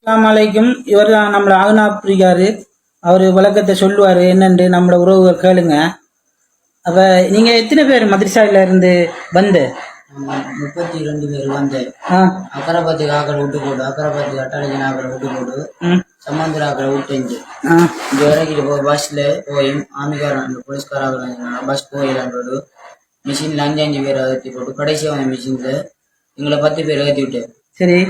அஸ்ஸலாமு அலைக்கும் இவர் தான் நம்மளை ஆகுனாப்பிரிக்காரு அவர் விளக்கத்தை சொல்லுவார். என்னண்டு நம்மளோட உறவுகள் கேளுங்க. அப்போ நீங்கள் எத்தனை பேர் மதுரசாயில இருந்து வந்து? முப்பத்தி ரெண்டு பேர் வந்து. ஆ. அக்கரைப்பத்தி ஆக்களை விட்டு போடு. அக்கரைப்பத்தி அட்டாளிஜன் ஆக்களை விட்டு போடு. ம். சமந்தர ஆக்களை விட்டு ஆ. இங்கே இறக்கிட்டு போ. பஸ்ஸில் போய் ஆமிக்காரன் போலீஸ்காராக பஸ் போயிடலான்றோடு மிஷினில் அஞ்சு அஞ்சு பேர் ஏற்றி போட்டு கடைசியாக வந்த மிஷினில் எங்களை பத்து பேர் ஏற்றி விட்டு. சரி.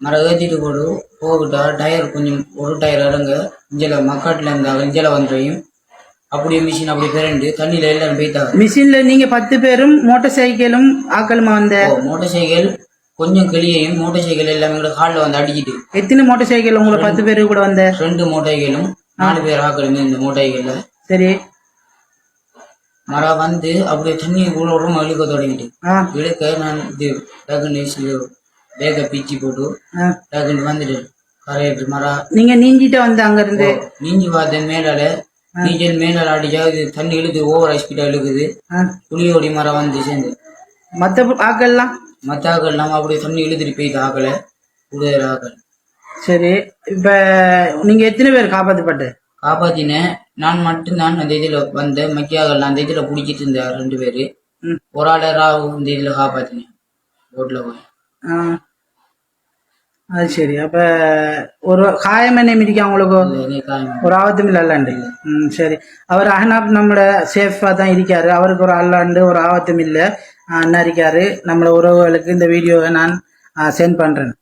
மரம் ஏற்றிட்டு போடு. போகிட்டா டயர் கொஞ்சம் ஒரு டயர் இறங்க இஞ்சில் மக்காட்டில் இருந்தாங்க இஞ்சில் வந்துறையும் அப்படியே மிஷின் அப்படி பிறண்டு தண்ணியில் எல்லாரும் போய்த்தாங்க மிஷினில் நீங்கள் பத்து பேரும் மோட்டார் சைக்கிளும் ஆக்களுமா வந்த? மோட்டார் சைக்கிள் கொஞ்சம் கிளியையும் மோட்டார் சைக்கிள் எல்லாமே எங்களை காலில் வந்து அடிக்கிட்டு. எத்தனை மோட்டார் சைக்கிள் உங்களை பத்து பேர் கூட வந்த? ரெண்டு மூட்டைகளும் நாலு பேர் ஆக்களுமே இந்த மூட்டைகள்ல சரி. மரம் வந்து அப்படியே தண்ணி கூட உடம்பு இழுக்க தொடங்கிட்டு. இழுக்க நான் இது டக்குன்னு பேக்கை பிச்சு போட்டு டக்குன்னு வந்துட்டு கரையிட்டு மரம் நீங்கள் நீஞ்சிட்டு வந்த அங்கேருந்து? நீஞ்சி பார்த்தேன் மேலால. நீச்சல் மேலால அடிச்சா இது தண்ணி இழுக்குது ஓவர் ஸ்பீடாக இழுக்குது. புளியோடி மரம் வந்து சேர்ந்து. மற்ற ஆக்கள்லாம்? மற்ற ஆக்கள் இல்லாமல் அப்படியே தண்ணி இழுத்துட்டு போயிட்டு ஆக்கலை. கூடுதல் ஆக்கள். சரி இப்போ நீங்கள் எத்தனை பேர் காப்பாற்றப்பட்டு காப்பாத்தினேன். நான் மட்டும்தான் அந்த இதில் வந்தேன். மக்கியாகல அந்த இதில் பிடிச்சிட்டு இருந்தேன் ரெண்டு பேர். ஒரு ஆளை ராவு இந்த இதில் காப்பாத்தினேன். ரோட்டில் போய் ஆ. அது சரி அப்போ ஒரு காயம் என்ன மிதிக்க அவங்களுக்கு ஒரு ஆபத்தும் இல்லைல்லாண்டு ம் சரி அவர் அஹ்னாப் நம்மளோட சேஃபாக தான் இருக்காரு அவருக்கு ஒரு அல்லாண்டு ஒரு ஆபத்தும் இல்லை அண்ணா இருக்காரு நம்மளோட உறவுகளுக்கு இந்த வீடியோவை நான் சென்ட் பண்ணுறேன்